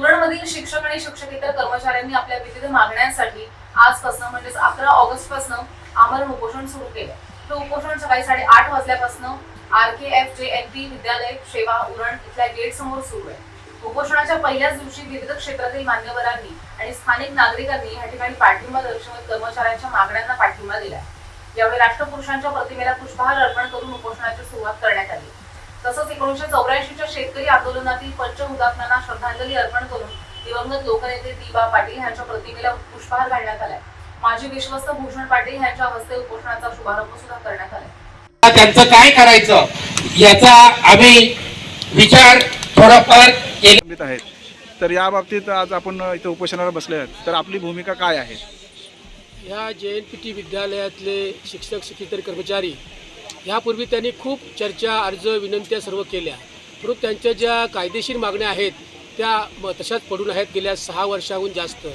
उरणमधील शिक्षक आणि शिक्षकेतर कर्मचाऱ्यांनी आपल्या विविध मागण्यांसाठी आजपासून म्हणजेच अकरा ऑगस्टपासून आमरण उपोषण सुरू केलं. हे उपोषण सकाळी साडेआठ वाजल्यापासून R K F J N P विद्यालय सेवा उरण इथल्या गेट समोर सुरू आहे. उपोषणाच्या पहिल्याच दिवशी विविध क्षेत्रातील मान्यवरांनी आणि स्थानिक नागरिकांनी या ठिकाणी पाठिंबा दर्शवत कर्मचाऱ्यांच्या मागण्यांना पाठिंबा दिला. यावेळी राष्ट्रपुरुषांच्या प्रतिमेला पुष्पहार अर्पण करून उपोषणाची सुरुवात करण्यात आली. तसंच एकोणीसशे चौऱ्याऐंशीच्या शेतकरी आंदोलनातील पंच हुतात्म्यांना श्रद्धांजली अर्पण करून दिवंगत लोकनेते दिबा पाटील यांच्या प्रतिमेला पुष्पहार घालण्यात आलाय. माजी विश्वस्त भूषण पाटील यांच्या हस्ते उपोषणाचा शुभारंभ सुद्धा करण्यात आलाय. त्यांचं काय करायचं याचा आम्ही विचार थोडाफार केला. आहेत. तर या बाबतीत आज आपण इथं उपोषणाला बसले आहेत. तर आपली भूमिका काय आहे? ह्या जे एन पी टी विद्यालयातले शिक्षक शिक्षितर कर्मचारी यापूर्वी त्यांनी खूप चर्चा अर्ज विनंत्या सर्व केल्या. परंतु त्यांच्या ज्या कायदेशीर मागण्या आहेत त्या म- तशाच पडून आहेत गेल्या सहा वर्षाहून जास्त.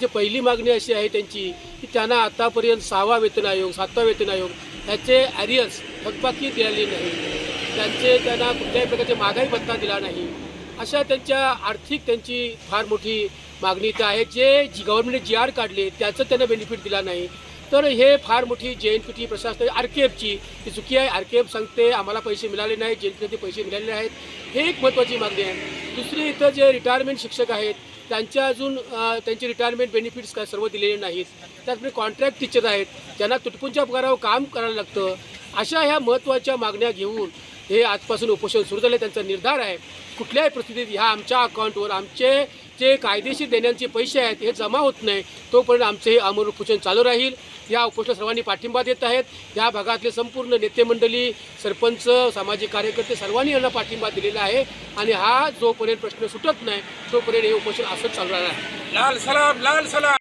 जे पहिली मागणी अशी आहे त्यांची की त्यांना आतापर्यंत सहावा वेतन आयोग सातवा वेतन आयोग ह्याचे ॲरियर्स थकबाकी दिलेली नाही. त्यांचे त्यांना कुठल्याही प्रकारचे महागाई भत्ता दिला नाही. अशा त्यांच्या आर्थिक त्यांची फार मोठी मागणी इथं आहे. जे जी गव्हर्नमेंटने जी आर काढले त्याचं त्यांना बेनिफिट दिला नाही. तर हे फार मोठी जे एन पी टी प्रशासन आर के एफची ती चुकी आहे. आर के एफ सांगते आम्हाला पैसे मिळाले नाही जे एन पी पैसे मिळालेले आहेत हे एक महत्त्वाची मागणी आहे. दुसरी इथं जे रिटायरमेंट शिक्षक आहेत त्यांच्या अजून त्यांचे रिटायरमेंट बेनिफिट्स काय सर्व दिलेले नाहीत. त्याचप्रमाणे कॉन्ट्रॅक्ट टीचर आहेत ज्यांना तुटपुंच्या पगारावर काम करायला लागतं. अशा ह्या महत्त्वाच्या मागण्या घेऊन हे आजपासून उपोषण सुरू झाले त्यांचा निर्धार आहे. कुठल्याही परिस्थितीत ह्या आमच्या अकाउंटवर आमचे जे कायदेशीर देण्याचे पैसे आहेत हे जमा होत नाही तोपर्यंत आमचे हे अमर उपोषण चालू राहील. या उपोषण सर्वांनी पाठिंबा देत आहेत. या भागातले संपूर्ण नेतेमंडळी सरपंच सामाजिक कार्यकर्ते सर्वांनी यांना पाठिंबा दिलेला आहे. आणि हा जोपर्यंत प्रश्न सुटत नाही तोपर्यंत हे उपोषण असंच चालू राहणार. आहे लाल सलाम लाल सलाम.